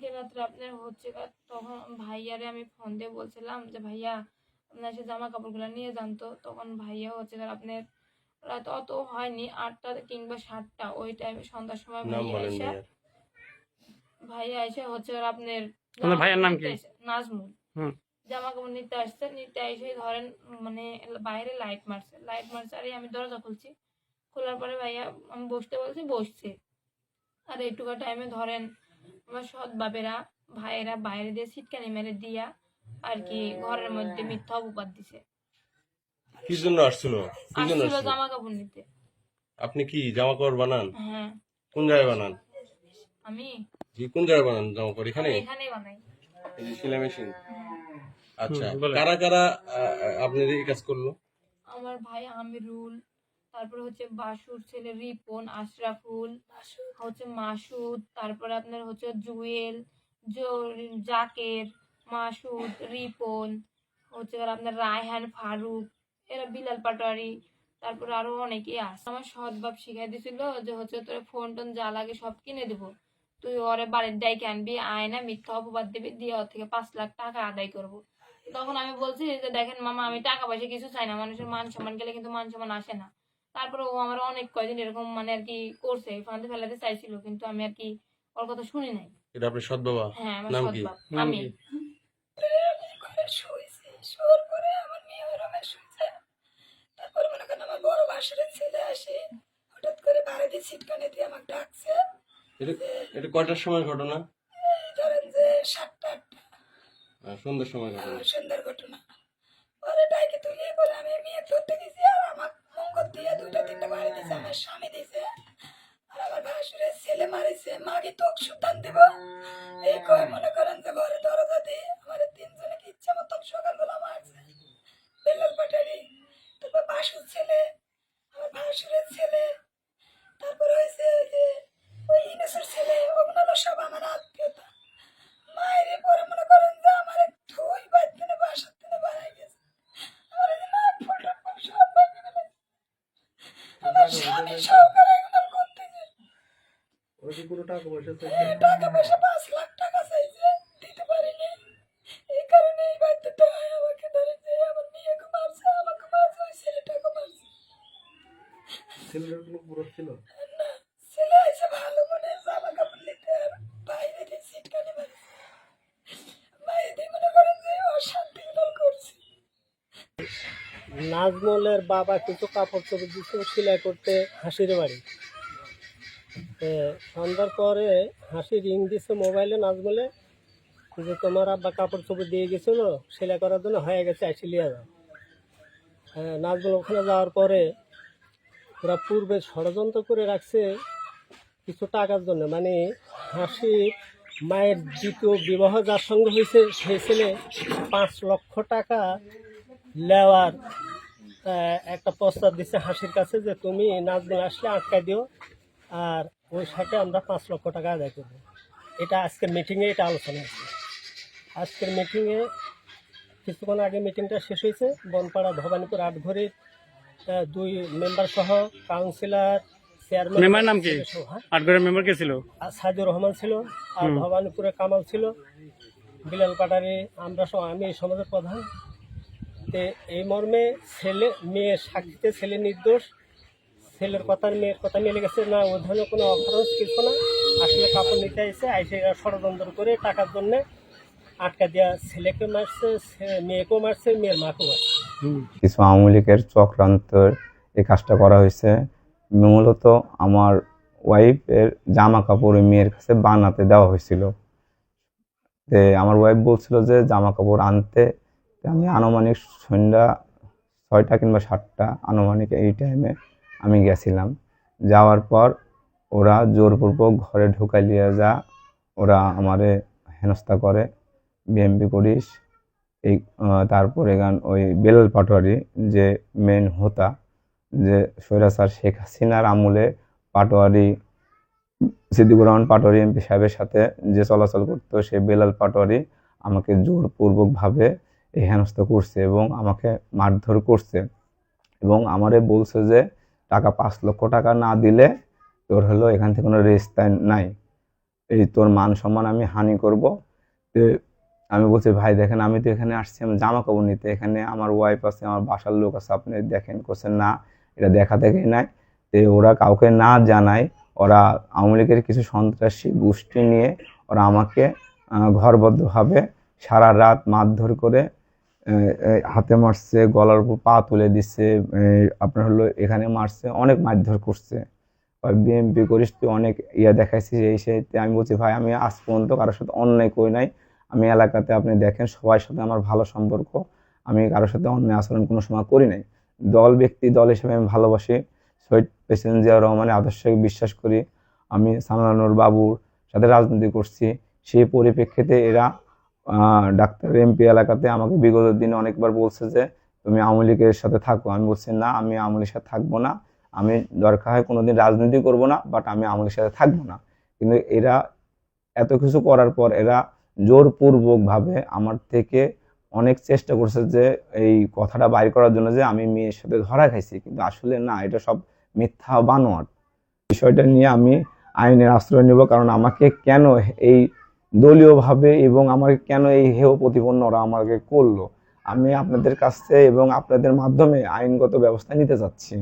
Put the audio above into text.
কালকে রাত্রে আপনার হচ্ছে তখন ভাইয়ারে আমি ফোন দিয়ে বলছিলাম যে ভাইয়া আপনার সে জামা কাপড়গুলো নিয়ে যান তো। তখন ভাইয়া হচ্ছে কার আপনার রাত অত হয়নি আটটা কিংবা সাতটা ওই টাইমে সন্ধ্যার সময় ভাইয়া এসে ভাইয়া এসে হচ্ছে আর আপনার ভাইয়ার নাম কি? নাজমুল। হুম। জামা কাপড় নিতে আসছে নিতে এসে ধরেন মানে বাইরে লাইট মারছে। লাইট মারছে আরে আমি দরজা খুলছি। খোলার পরে ভাইয়া আমি বসতে বলছি বসছে। আর এইটুকু টাইমে ধরেন আমার সৎ বাপেরা ভাইয়েরা বাইরে দিয়ে সিটকানি মেরে দিয়া আর কি ঘরের মধ্যে মিথ্যা অপবাদ দিছে। কি জন্য আসছিল? কি জন্য আসছিল জামা কাপড় নিতে। আপনি কি জামা কাপড় বানান? হ্যাঁ। কোন জায়গায় বানান? আমি? জি কোন জায়গায় বানান জামা কাপড় এখানে? আমি এখানেই বানাই। এই যে সেলাই মেশিন? আচ্ছা কারা কারা আহ, আপনার এই কাজ করল? আমার ভাই আমিরুল তারপরে হচ্ছে বাসুর ছেলে রিপন আশরাফুল হচ্ছে মাসুদ তারপরে আপনার হচ্ছে জুয়েল জাকের মাসুদ রিপন হচ্ছে আপনার রায়হান ফারুক এরা বিলাল পাটোয়ারি তারপরে আরও অনেকেই আছে। আমার সৎ বাপ শিখাই দিছিল যে হচ্ছে তোর ফোন টোন যা লাগে সব কিনে দিব। তুই ওরে বাড়ির ডাইকে আনবি আয়না মিথ্যা অপবাদ দিবি দিয়ে ওর থেকে পাঁচ লাখ টাকা আদায় করব। তখন আমি বলছি যে দেখেন মামা আমি টাকা পয়সা কিছু চাই না মানুষের মান সম্মান গেলে কিন্তু মান সম্মান আসে না। তারপরে ও আমার অনেক কয়দিন এরকম মানে আর কি করছে ফাঁদে ফেলাতে চাইছিল কিন্তু আমি আর কি ওর কথা শুনি নাই। এটা আপনার সৎ বাবা? হ্যাঁ আমার নাম সৎ কি? আমি। ঘরে শুয়েছি শোয়ার পরে আমার মেয়ে ওই রুমে শুয়েছে। তারপরে মনে করেন আমার বড় বাসুরের ছেলে আসে হঠাৎ করে বাড়ি দিয়ে ছিটকানি দিয়ে আমাকে ডাকছে। এটা এটা কয়টার সময় ঘটনা? এই ধরেন যে সাতটা আটটা। আহ, সন্ধ্যার সময় ঘটনা। আমার সুন্দর ঘটনা। পরে ডাইকে তুলিয়ে বলে আমি মেয়ে ধরতে গেছি আর আমার আমার স্বামী আর ছেলে মারিছে মাকে তোক সুতান দেব। এই কয় মনে যে ঘরে দরজা দিয়ে আমার তিনজনকে ইচ্ছা মতন সকালবেলা মারছে বেলাল পাটারি তারপর বাসুর ছেলে আমার ভাসুরের ছেলে তারপর হয়েছে ওই যে ওই ইনেসের ছেলে ওগুলো সব আমার আত্মীয়তা মায়ের পরে মনে করেন যে আমার ধুই বাড়তে না বাসার থেকে বাড়াই গেছে আমার এই যে নাক ফুলটা ফুল সব ভেঙে ফেলেছে। আমার স্বামী সহকারে এগুলো করতেছে। এই টাকা পয়সা পাঁচ লাখ টাকা চাইছে দিতে পারিনি। এই কারণে এই বাড়িতে হয় আমাকে ধরে যে আমার মেয়েকে মারছে আমাকে মারছে ওই ছেলেটাকে মারছে। না ছেলে আছে ভালো মনে জামা কাপড় নিতে আর বাইরে দিয়ে সিটকানি মারছে বাইরে দিয়ে মনে করেন যে অশান্তি করছে নাজমলের বাবা কিছু কাপড় চোপড় দিচ্ছে সেলাই করতে হাসির বাড়ি। সন্ধ্যার পরে হাসি রিং দিছে মোবাইলে নাজমলে যে তোমার আব্বা কাপড় চোপড় দিয়ে গেছিল সেলাই করার জন্য হয়ে গেছে আইসিলিয়া যাও নাজমল ওখানে যাওয়ার পরে ওরা পূর্বে ষড়যন্ত্র করে রাখছে কিছু টাকার জন্য। মানে হাসির মায়ের দ্বিতীয় বিবাহ যার সঙ্গে হয়েছে সেই ছেলে পাঁচ লক্ষ টাকা নেওয়ার আহ, একটা প্রস্তাব দিচ্ছে হাসির কাছে যে তুমি নাচগুলো আসলে আটকায় দিও আর ওই সাথে আমরা পাঁচ লক্ষ টাকা আদায় করব। এটা আজকের মিটিংয়ে এটা আলোচনা আছে আজকের মিটিংয়ে কিছুক্ষণ আগে মিটিংটা শেষ হয়েছে। বনপাড়া ভবানীপুর আটঘরির দুই মেম্বার সহ কাউন্সিলর চেয়ারম্যান মেম্বার নাম কি? হ্যাঁ? মেম্বার কে ছিল? আর সাইদুর রহমান ছিল আর ভবানীপুরে কামাল ছিল। বিলাল পাটারি আমরা আমি এই সমাজের প্রধান। তে এই মর্মে ছেলে মেয়ে সাক্ষীতে ছেলে নির্দোষ ছেলের কথা মেয়ের কথা মিলে গেছে না ও ধরনের কোনো অখরচ কিছু না। আসলে কাপড় নিতে এসে আইসে ষড়যন্ত্র করে টাকার জন্যে আটকা দেওয়া ছেলেকে মারছে মেয়েকেও মারছে মেয়ের মাকেও মারছে। কিছু আওয়ামী লীগের চক্রান্তের এই কাজটা করা হয়েছে। মূলত আমার ওয়াইফের জামা কাপড় ওই মেয়ের কাছে বানাতে দেওয়া হয়েছিল। যে আমার ওয়াইফ বলছিল যে জামা কাপড় আনতে আমি আনুমানিক সন্ধ্যা ছয়টা কিংবা সাতটা, আনুমানিক এই টাইমে আমি গেছিলাম। যাওয়ার পর ওরা জোরপূর্বক ঘরে ঢুকাই নিয়ে যা, ওরা আমারে হেনস্থা করে বিএমপি করিস। এই তারপরে গান ওই বেলাল পাটোয়ারি যে মেন হোতা, যে স্বৈরাচার শেখ হাসিনার আমলে পাটোয়ারি, সিদ্দিকুর রহমান পাটোয়ারি এমপি সাহেবের সাথে যে চলাচল করতো, সে বেলাল পাটোয়ারি আমাকে জোরপূর্বকভাবে এই হেনস্থা করছে এবং আমাকে মারধর করছে। এবং আমারে বলছে যে, টাকা পাঁচ লক্ষ টাকা না দিলে তোর হলো এখান থেকে কোনো রেস্তায় নাই। এই তোর মান সম্মান আমি হানি করব। তো আমি বলছি, ভাই, দেখেন, আমি তো এখানে আসছি, আমি জামা কাপড় নিতে। এখানে আমার ওয়াইফ আছে, আমার বাসার লোক আছে, আপনি দেখেন। করছেন না, এটা দেখা দেখেই নাই। তো ওরা কাউকে না জানায়, ওরা আওয়ামী লীগের কিছু সন্ত্রাসী গোষ্ঠী নিয়ে ওরা আমাকে ঘরবদ্ধভাবে সারা রাত মারধর করে হাতে মারছে, গলার উপর পা তুলে দিচ্ছে আপনার হলো এখানে মারছে, অনেক মারধর করছে। বিএমপি করিস তুই অনেক ইয়া দেখাইছিস এই সেইতে। আমি বলছি, ভাই, আমি আজ পর্যন্ত কারোর সাথে অন্যায় করি নাই। আমি এলাকাতে আপনি দেখেন, সবার সাথে আমার ভালো সম্পর্ক। আমি কারোর সাথে অন্যায় আচরণ কোনো সময় করি নাই। দল, ব্যক্তি, দল হিসেবে আমি ভালোবাসি। শহীদ প্রেসিডেন্ট জিয়াউর রহমানের আদর্শে বিশ্বাস করি। আমি সামলানোর বাবুর সাথে রাজনীতি করছি। সেই পরিপ্রেক্ষিতে এরা ডাক্তার এমপি এলাকাতে আমাকে বিগত দিনে অনেকবার বলছে যে, তুমি আওয়ামী লীগের সাথে থাকো। আমি বলছি, না, আমি আওয়ামী লীগের সাথে থাকব না। আমি দরকার হয় কোনোদিন রাজনীতি করব না বাট আমি আওয়ামী লীগের সাথে থাকব না। কিন্তু এরা এত কিছু করার পর এরা জোরপূর্বকভাবে আমার থেকে অনেক চেষ্টা করছে যে, এই কথাটা বাইর করার জন্য যে, আমি মেয়ের সাথে ধরা খাইছি। কিন্তু আসলে না, এটা সব মিথ্যা বানোয়াট। বিষয়টা নিয়ে আমি আইনের আশ্রয় নেব, কারণ আমাকে কেন এই দলীয়ভাবে এবং আমাকে কেন এই হেয় প্রতিপন্ন ওরা আমাকে করল? আমি আপনাদের কাছে এবং আপনাদের মাধ্যমে আইনগত ব্যবস্থা নিতে চাচ্ছি।